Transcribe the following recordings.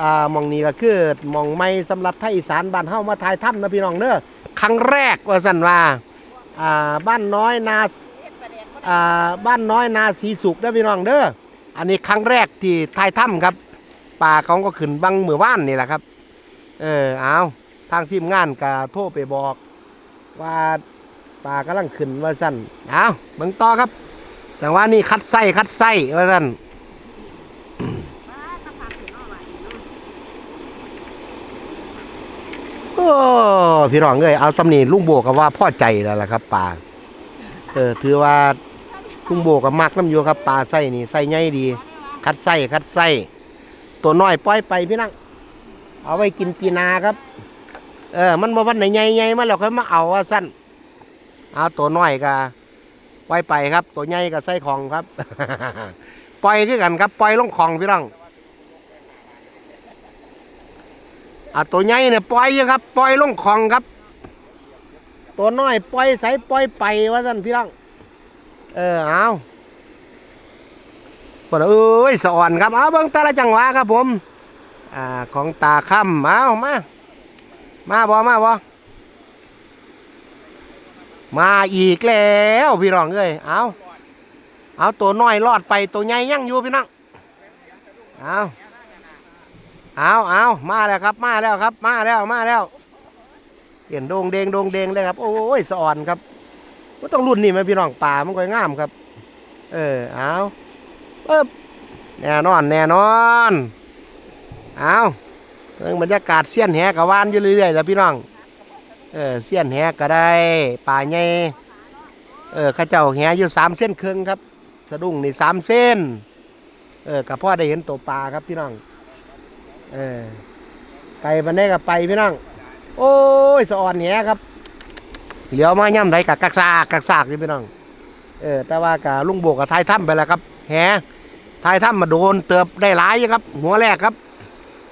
อ่ามองนี้ก็คือมองไม่สำหรับไทยอีสานบ้านเฮามาถ่ายถ้ำนะพี่น้องเด้อครั้งแรกว่าสันว่าอ่าบ้านน้อยนาอ่าบ้านน้อยนาสีสุขนะพี่น้องเด้ออันนี้ครั้งแรกที่ถ่ายถ้ำครับป่าเขาก็ขึ้นบังเมือว่านนี่แหละครับ เออเอาทางทีมงานก็โทรไปบอก ว่าป่ากำลังขึ้นว่าสันเอาเบิ่งต่อครับจังหวะนี้คัดไส้คัดไส้ว่าสั่น โอ้ พี่น้องเอ้ยเอาสำนีลุงโบก็ว่าพ่อใจแล้วล่ะครับป่าเออถือว่าลุงโบก็มักน้ำอยู่ครับปลาไส้นี่ไส้ใหญ่ดี คัดไส้คัดไส้ตัวน้อยปล่อยไปพี่นังเอาไว้กินปีนาครับ เออ มันมาวันไหนใหญ่ๆมาแล้วค่อยมาเอาว่าสั้นเอาตัวน้อยก็ปล่อยไปครับ ตัวใหญ่ก็ใส่ของครับ ปล่อยคือกันครับ ปล่อยลงของพี่น้อง อะตัวใหญ่เนี่ยปล่อยครับ ปล่อยลงคลองครับ ตัวน้อยปล่อยใส่ปล่อยไปว่าสั่นพี่น้องเออเอาปดเอ้ยสะอ่อนครับเอาเบิ่งต่ละจังหวะครับผมอ่าของตาค่ำเอามามาบ่มาบ่มาอีกแล้วพี่น้องเอ้ยเอาเอาตัวน้อยรอดไปตัวใหญ่ยั่งอยู่พี่น้องเอา เอาเอามาแล้วครับ มาแล้วครับ มาแล้วมาแล้วเห็นโดงเดงโดงเดงเลยครับ โอ้ยสะอ่อนครับก็ต้องรุ่นนี่ไหมพี่น้องป่ามันก็งามครับ เออเอาเอ๊บแน่นอนแน่นอนเอาเรื่องบรรยากาศเสี้ยนแหกะวานอยู่เรื่อยๆแล้วพี่น้องเออเสี้ยนแหก็ได้ป่าใหญ่เออข้าเจ้าแหอยู่สามเส้นครึ่งครับ สะดุ้งนี่สามเส้น เออกับพ่อได้เห็นตัวปลาครับพี่น้อง เออไปบันไดกับไปพี่น้องโอ้ยสะอ่อนแหครับเหลียวมาย่ำไรกับกักซากกักซากนี่พี่น้องเออแต่ว่ากับลุงโบกกับทายถ้ำไปแล้วครับแหทายถ้ำมาโดนเติบได้หลายครับ หัวแรกครับ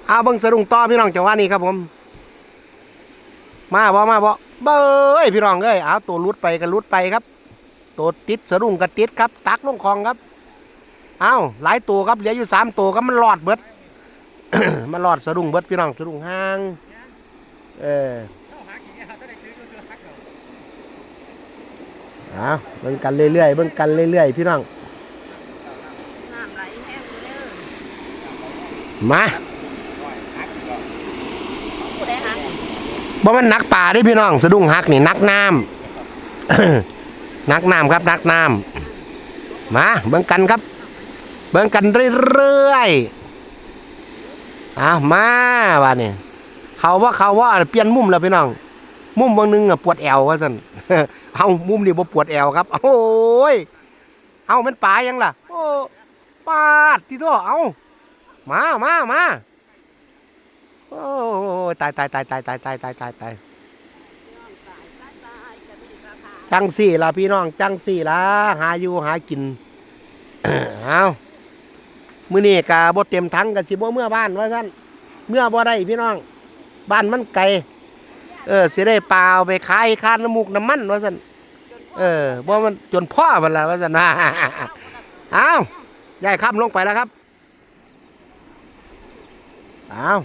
เอาเบิ้งสะดุ้งต่อพี่น้องจังหวะนี้ครับผม มาบ่มาบ่เบ้ยพี่น้องเอ้ยเอาตัวลุดไปก็ลุดไปครับตัวติดสะดุ้งก็ติดครับ ตักลงคลองครับ เอาหลายตัวครับเหลืออยู่สามตัวครับมันรอดเบิด มันรอดสะดุ้งเบิดพี่น้องสะดุ้งห้าง เออเอาเบิ่งกันเรื่อยๆเบิ่งกันเรื่อยๆพี่น้องมาผู้ใดหาบ่มันนักป่าด้พี่น้อง สะดุ้งหักนี่นักน้ำนักน้ำครับนักน้ำมาเบิ่งกันครับ เบิ่งกันเรื่อยๆ อ้าวมาว่านี่เขาว่าเขาว่าเปลี่ยนมุมแล้วพี่น้อง มุมบางนึงอะปวดแอวว่าซั่นเอามุมนี่บ่ปวดแอวครับ โอ้ยเอามันป่ายังล่ะ โอ้ปาดที่ตัวเอามามามาโอ้ตายตายตายตายตายตายตายตายตายจังสี่ล่ะพี่น้อง จังสี่ล่ะหาอยู่หากินเอา มื้อนี้กะบ่เต็มถังกะสิบ่เมื่อบ้านว่าซั่นเมื่อบ่ได้พี่น้อง บ้านมันไกลเออสิได้ปลาเอาไปขายคานน้ำมูกน้ำมันว่าซั่นเออบ่มันจนพ่อมันละว่าซั่นว่าเอายายข้ามลงไปแล้วครับเอาว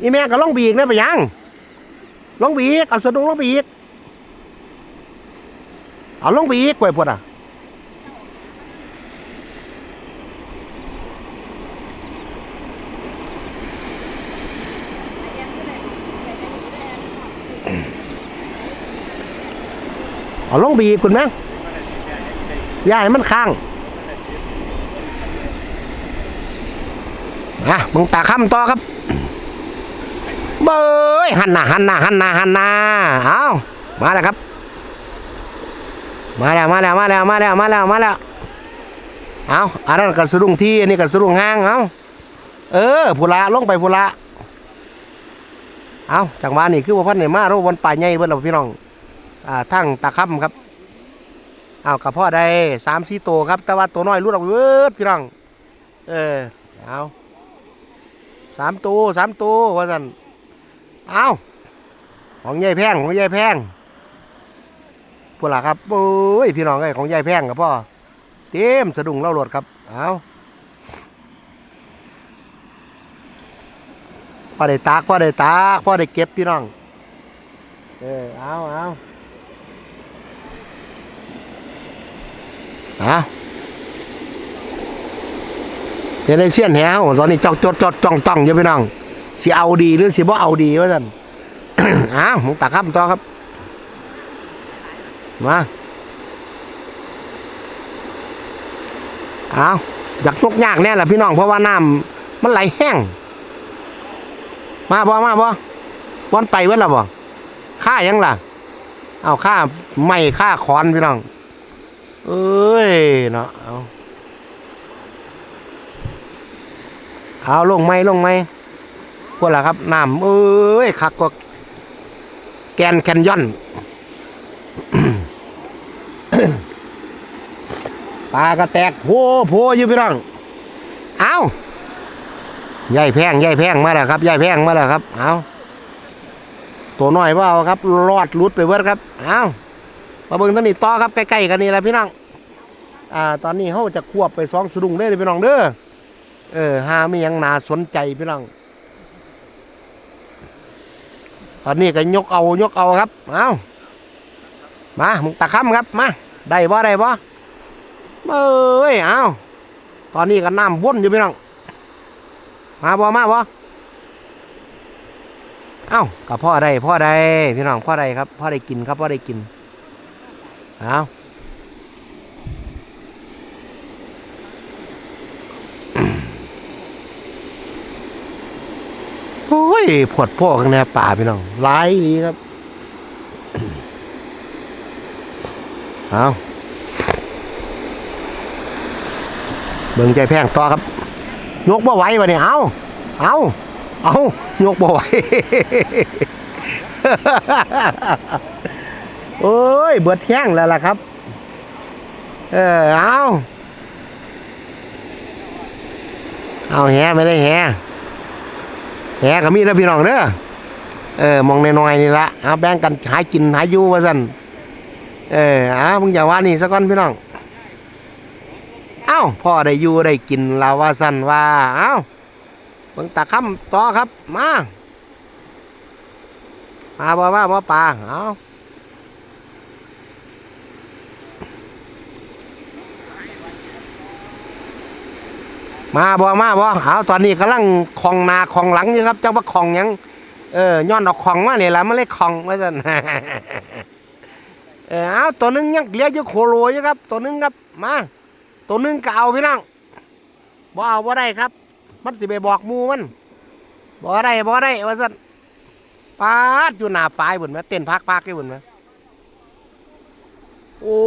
อีแม่ก็ล่องบีกนะไปยังล่องบีกเอาสะดุ้งล่องบีกเอาล่องบีกกล้วยพวดอะ เอาลงบีคุณแม่ยายมันค้างอะมึงตาค้ำต่อครับ เบยหันหน้าหันหน้าหันหน้าหันหน้าเอามาแล้วครับ มาแล้วมาแล้วมาแล้วมาแล้วมาแล้วมาแล้วเอาอันนั้นกระสะดุ้งที่อันนี้กระสะดุ้งห้างเอาเออพุละลงไปพุละเอาจังหวะนี้คือว่าพันเนี่ยมาโรวันป่าใหญ่เบิ่นเราพี่น้อง อ่าทั้งตะค่ำครับเอากับพ่อได้สามสี่ตัวครับ แต่ว่าตัวน้อยรุดออกเวิร์ดพี่น้อง เออเอาสามตัวสามตัวว่าสันเอาของยายแพงของยายแพงพวกล่ะครับโอ้ยพี่น้องไอ้ของยายแพงครับพ่อเต็มสะดุ้งเล่าโหลดครับเอาพอได้ตากพอได้ตากพอได้เก็บพี่น้อง เออเอาเอา เอาเห็นไอ้เสี้ยนแหวตอนนี้จ้องจดจดจ้องจ้องอยู่พี่น้องสิเอาดีหรือสิบ่เอาดีวะท่านอ้าวมึงตักครับต่อครับ มาเอาอยากชกยากแน่แหละพี่น้องเพราะว่าน้ำมันไหลแห้ง มาบ่มาบ่วันไปเว้นละบ่ค่ายังล่ะ เอาค่าไม่ค่าคอนพี่น้อง เอ้ยเนาะเอาเอาลงไหมลงไหมพวกล่ะครับน้ำเอ้ยคักก็แกนแคนยอนปลากระแตกโผโผอยู่พี่น้องเอาใหญ่แพงใหญ่แพงมาแล้วครับใหญ่แพงมาแล้วครับ เอาตัวน้อยว่าเอาครับรอดหลุดไปเบิดครับ เอา มาเบิ่งตอนนี้ต่อครับใกล้ๆกันนี่แหละพี่น้องอ่าตอนนี้เขาจะควบไปสองสะดุ้งได้เลยพี่น้องเด้อเออหาไม่ยังนาสนใจพี่น้องตอนนี้ก็ยกเอายกเอาครับเอามามึงตะค่ำครับมาได้บ่ได้บ่เอ้ยเอาตอนนี้ก็น้ำวนอยู่พี่น้องมาบ่มาบ่เอ้ากับพ่อได้พ่อได้พี่น้องพ่อได้ครับพ่อได้กินครับพ่อได้กิน เอาโอ้ยปวดพ่อข้างในป่าพี่น้องหลายดีครับ เอาเบิ่งใจแพงต่อครับ ยกบ่ไหววะเนี่ยเอาเอาเอายกบ่ไหว โอ้ย เบิดแห้งแล้วล่ะครับ เออเอาเอาแหไม่ได้แหแหก็มีแล้วพี่น้องเด้อเออมองในน้อยนี่ละเอาแบ่งกันหากินหาอยู่ว่าสั่นเออเอามึงอย่าว่านี่สักก่อนพี่น้องเอ้าพ่อได้อยู่ได้กินลาวาสันว่าเอ้าเบิ่งตาค่ำต่อครับ มามาบ่มาบ่ปลาเอ้า มาบ่มาบ่เอาตอนนี้กำลังคลองนาคลองหลังอยู่ครับเจ้าว่าคลองยังเออย้อนออกคลองมาเนี่ยละมันเลยคองว่าซั่นเออเอาตัวหนึงยังเหลืออยู่โคโลอยู่ครับ ตัวหนึงครับมาตัวหนึงก็เอาพี่น้องบ่เอาบ่ได้ครับ มันสิไปบอกหมูมันบ่ได้บ่ได้ว่าซั่นปาดอยู่หน้าฝายบุ่นแม่เต้นพักพักๆอยู่บุ่นแม่โอ้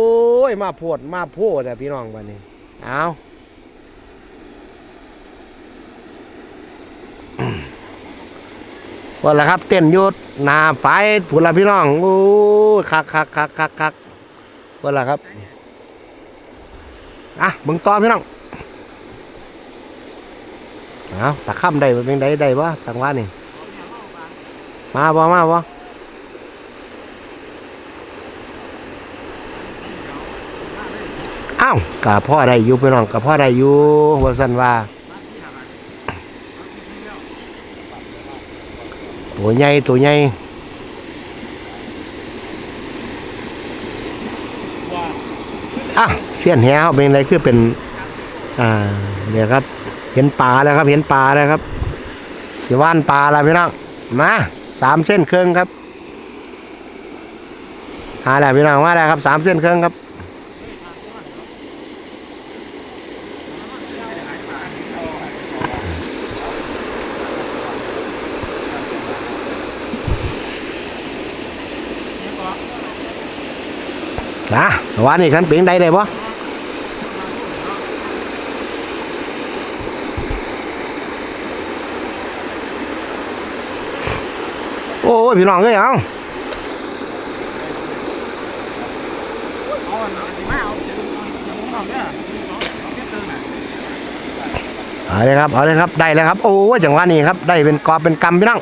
ยมาโพดมาโพดแต่พี่น้องบัดนี้เอา ว่าละครับเต้นยุดหนาฝายผุนละพี่น้องโอ้ยคักคักคักคักคักว่าละครับอะเบิ่งต่อพี่น้องเอาตะค่ำได้เป็นไดได้บ่ทางว่านี่มาบ่มาบ่อ้าวกะพ่อได้อยู่พี่น้องกะพ่อได้อยู่ว่าซั่นว่า ตัวใหญ่ตัวใหญ่อะเสี้ยนแหเขาเป็นอะไรคือเป็น อ่าเดี๋ยวครับ เห็นปลาแล้วครับ เห็นปลาแล้วครับสิว่านปลาแล้วพี่น้องมาสามเส้นเครึ่องครับหาแล้วพี่น้องว่าแล้วครับสามเส้นเครึ่องครับ นะว่านี่ขันเปลี่ยงใดได้บ่โอ้ยพี่น้องเอ้ยเอาเอาเลยครับเอาเลยครับได้แล้วครับ โอ้ยจังหวะนี้ครับ ได้เป็นกอบเป็นกำพี่น้อง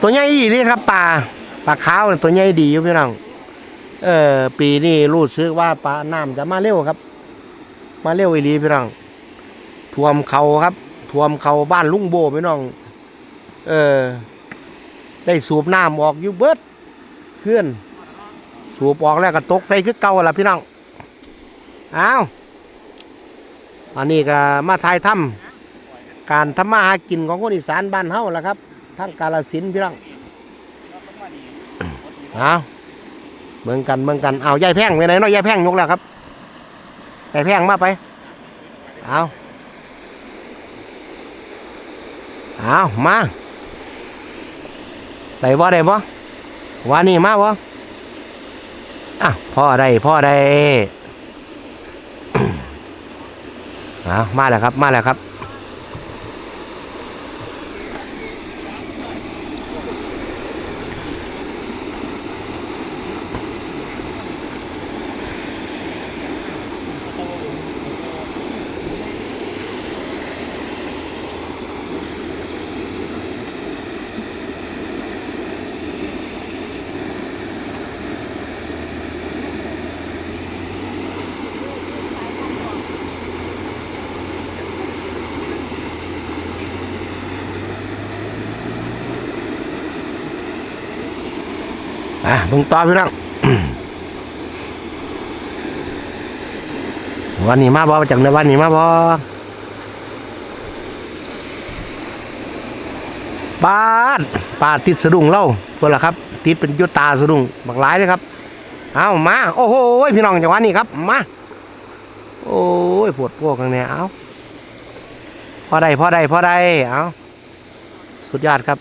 ตัวใหญ่ดีนี่ครับปลาปลาขาวตัวใหญ่ดีอยู่พี่น้อง เออปีนี้รู้สึกว่าปลาน้ำจะมาเร็วครับ มาเร็วอีหลีพี่น้องท่วมเขาครับท่วมเขาบ้านลุงโบพี่น้อง เออได้สูบน้ำออกอยู่เบิดเพื่อน สูบออกแล้วก็ตกใส่คือเก่าละพี่น้องเอาอันนี้ก็มาทายถ้ำการทำมาหากินของคนอีสานบ้านเฮาละครับทั้งกาลสินพี่น้องเอา เมืองกันเมืองกันเอายายแพ่งไปไหนเนาะยายแพ่งยกแล้วครับยายแพ่งมาไปเอาเอามาได้บ่ได้บ่วานี่มาบ่อะพ่อได้พ่อได้อะมาแล้วครับมาแล้วครับ อะเบิ่งต่อพี่น้องวันนี้มาบ่จังในวันนี้มาบ่ปาดปาดติดสะดุ้งเล่าเพื่อละครับ ติดเป็นยุตาสะดุ้งบักหลายเลยครับเอามา โอ้โหพี่น้องจังหวะนี้ครับมาโอ้ยปวดพวกข้างในเอาพอได้พอได้พอได้เอาสุดยอดครับ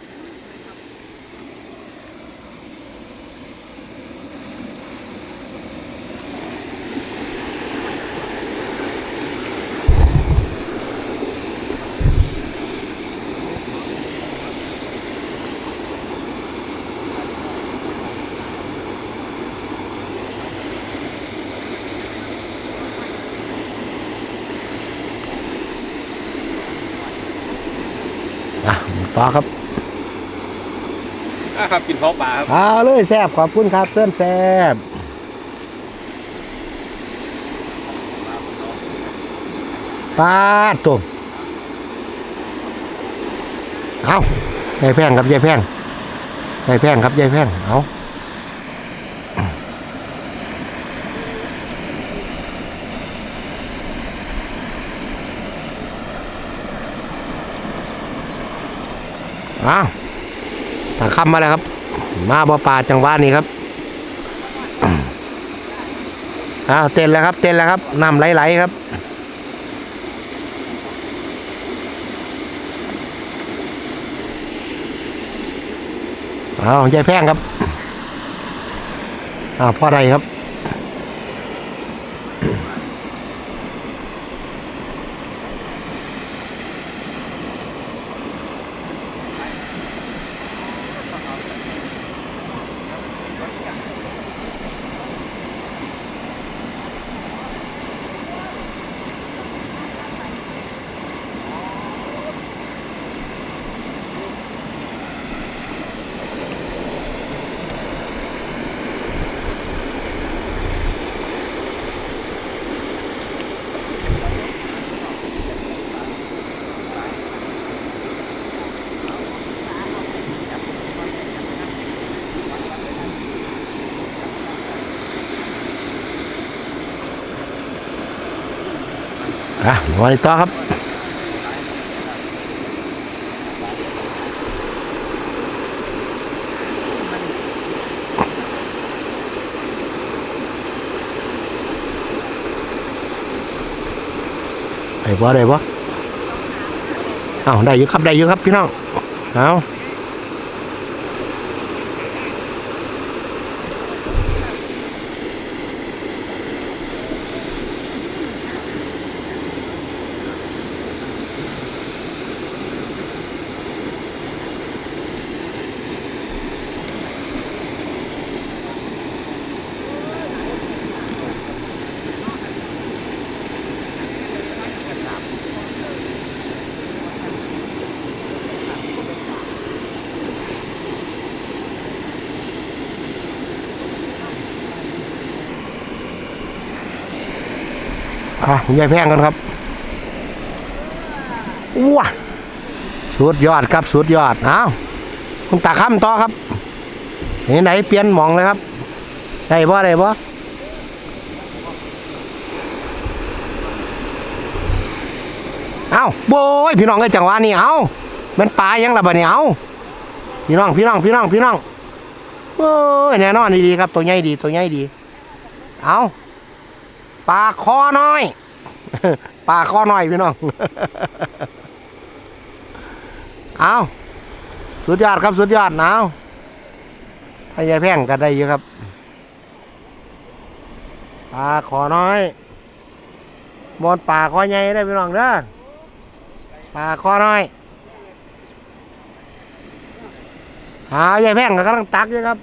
อะต่อครับอะครับกินเพาะปลาครับเอาเลยแซบขอบคุณครับเส้นแซบปาดตุ่มเอายายแพงครับยายแพงยายแพงครับยายแพงเอา อ้าวตาคำมาแล้วครับ มาบ่ป่าจังหวะนี้ครับอ้าวเต้นแล้วครับ เต้นแล้วครับน้ำไหลๆครับอ้าวยายแพงครับอ้าวพ่อใดครับ อะวันต่อครับได้บ่ได้บ่เอาได้อยู่ครับได้อยู่ครับพี่น้องเอา อะยายแพงกันครับว้าสุดยอดครับสุดยอดเอาคุณตาค้ำต่อครับเห็นไหนเปลี่ยนหมองเลยครับได้บ่ได้บ่เอาโบยพี่น้องเอ้จังหวะนี้เอามันปลายังละบ่เนี่ยเอาพี่น้องพี่น้องพี่น้องพี่น้องโอ้ยแน่นอนดีๆครับตัวใหญ่ดีตัวใหญ่ดี เอา ปลาคอน้อย ปลาคอน้อยพี่น้อง เอาสุดยอดครับสุดยอดหนาวพยายแพ่งกันได้เยอะครับ ปลาขอน้อยบนปลาคอใหญ่ได้พี่น้องเด้อปลาคอน้อยหายายแพ่งก็กำลังตักอยู่ครับ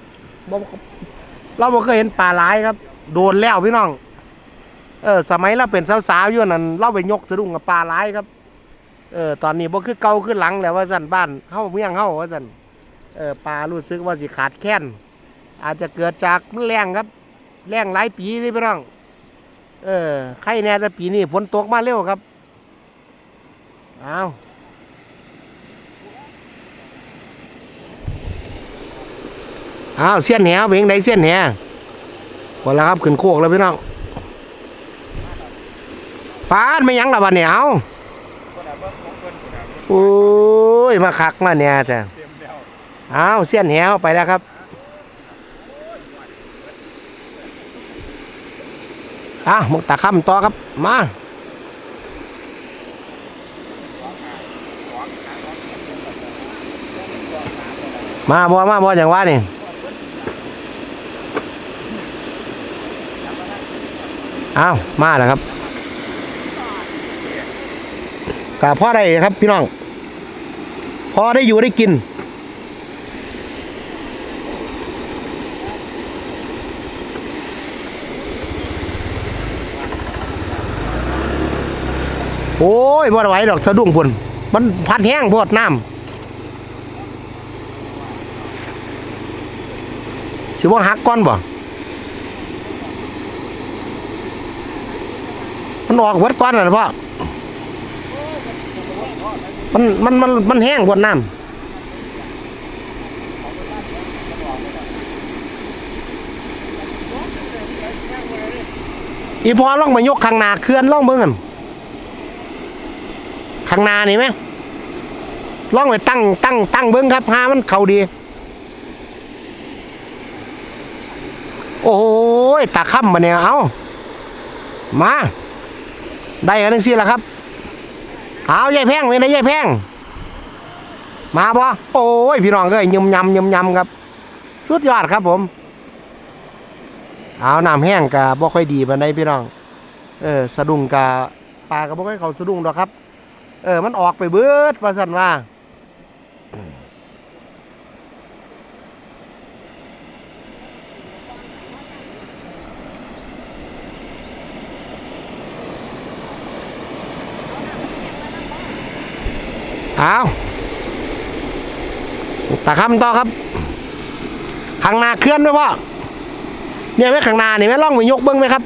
เราบ่เคยเห็นปลาหลายครับ โดนแล้วพี่น้อง เออสมัยเราเป็นสาวๆอยู่นั่นเราไปยกสะดุ้งกับปลาหลายครับ เออตอนนี้บ่คือเก่าคือหลังแล้วว่าสั่นบ้านเฮาเมืองเฮาว่าสั่นเออปลารู้สึกว่าสิขาดแคลนอาจจะเกิดจากมันแรงครับแรงหลายปีนี่พี่น้อง เออใครแน่จะปีนี้ฝนตกมาเร็วครับเอาเอาเสี้ยนแหวเบ่งได้เสี้ยนแหหมดแล้วครับขึ้นโคกแล้วพี่น้อง ปานไม่ยั้งละบัดเนี่ยเอาโอ้ยมาคักมาเนี่ยจ้ะอ้าเสี้ยนแหวไปแล้วครับอะมุกตาค้ำต่อครับ มามาบ่มาบ่อย่างว่านี่อ้าว มาแล้วครับ กะพ่อได้ครับพี่น้องพอได้อยู่ได้กิน โอ้ยบ่ไหวดอกสะดุ้งพุ่นมันพัดแห้งโพดน้ำสิบ่าหักก้อนบ่มันออกวัดก้อนน่ะพ่อ มันมันมันมันแห้งกว่าน้ำอีพอล่องมายกข้างนาเคลื่อนล่องเบิ่งกันข้างนานี่ไหมล่องไปตั้งตั้งตั้งเบิ่งครับหามันเข่าดี โอ้ยตาค่ำมาเนี่ยเอามา ได้กันทั้งสิ้นแล้วครับ เอายายแพงเป็นไงยายแพงมาบ่โอ้ยพี่น้องเอ้ยยำยำยำยำครับสุดยอดครับผม เอาน้ำแห้งกะบ่ค่อยดีปานใดพี่น้อง เออสะดุ้งกะปลากะบ่ค่อยเขาสะดุ้งดอกครับ เออมันออกไปเบิดว่าสั่นว่า เอาตาคำต่อครับ ข้างหน้าเคลื่อนไหมพ่อเนี่ยไหมข้างหน้านี่ไหมล่องไปยกเบิ้งไหมครับ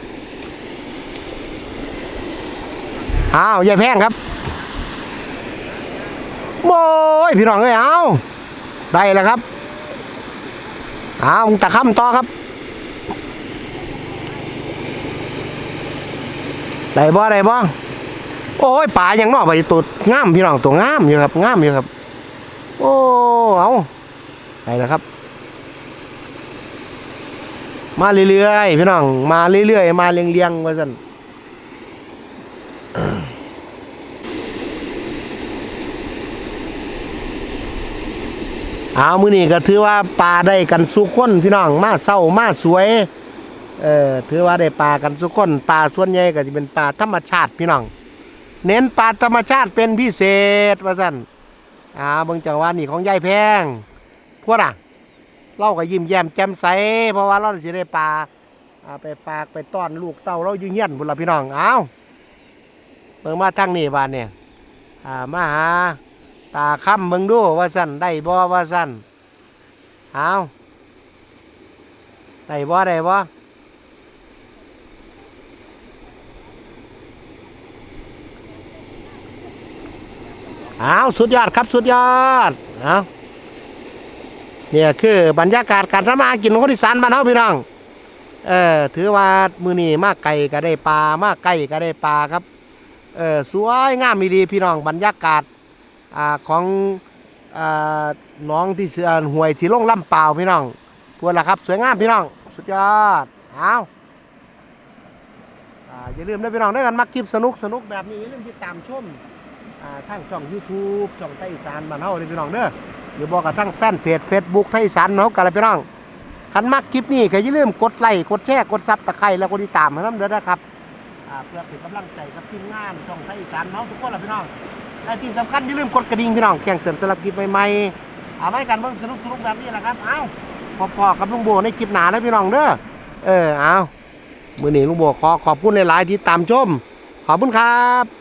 อ้าวยายแพงครับโอ้ยพี่น้องเอ้ยเอาได้แล้วครับเอาตาคำต่อครับ ได้บ่ได้บ่ โอ้ยป่ายังนอกไปตัวงามพี่น้องตัวงามอยู่ครับงามอยู่ครับ โอ้เอาไปแล้วครับ มาเรื่อยๆพี่น้องมาเรื่อยๆมาเรียงๆว่าสันเอามือนี้ก็ถือว่าปลาได้กันสุกคนพี่น้องมาเศร้ามาสวย เออถือว่าได้ปลากันสุกคนปลาส่วนใหญ่ก็จะเป็นปลาธรรมชาติพี่น้อง เน้นปลาธรรมชาติเป็นพิเศษว่าสั่นอ่าเบิ่งจังหวะนี่ของยายแพงพวกน่ะเราก็ยิ้มแย้มแจ่มใส เพราะว่าเราสิได้ปลาอ่าไปฝากไปต้อนลูกเต้าเราอยู่เฮียนบุญละพี่น้องเอาเบิ่งมาทางนี้บานเนี่ยอ่ามาหาตาค่ำเบิ่งดูว่าสั่นได้บ่ว่าสั่นเอาได้บ่ได้บ่ อ้าวสุดยอดครับสุดยอดเอาเนี่ยคือบรรยากาศการทำมาหากินของคนอีสานบ้านเฮาพี่น้องเออถือว่ามือนี้มากไก่ก็ได้ปลามากไก่ก็ได้ปลาครับเออสวยงามมีดีพี่น้องบรรยากาศอ่าของอ่าน้องที่เสือห่วยที่ลงลำเปล่าพี่น้องพวกละครับ สวยงามพี่น้อง สุดยอดเอาอ่าอย่าลืมนะพี่น้องด้วยกันมักคลิปสนุกสนุกแบบนี้อย่าลืมติดตามชมอ่า ทางช่อง YouTube ช่องไทยอีสานบ้านเฮาเลยพี่น้องเด้อหรือบอกกับทางแฟนเพจ Facebook ไทยอีสานเนาะกันเลยพี่น้องคันมักคลิปนี้ก็อย่าลืมกดไลค์กดแชร์กดซับตะไคร้แล้วกดติดตามให้น้ำเด้อนะครับเพื่อเป็นกำลังใจกับทีมงานช่องไทยอีสานเนาทุกคนล่ะพี่น้องและที่สำคัญอย่าลืมกดกระดิ่งพี่น้องแจ้งเตือนสำหรับคลิปใหม่ๆเอาไว้กันเบิ่งสนุกๆแบบนี้แหละครับเอาพอๆกับลุงโบในคลิปหน้านะพี่น้องเด้อเออเอามื้อนี้ลุงโบขอขอบคุณหลายๆที่ตามชมขอบคุณครับ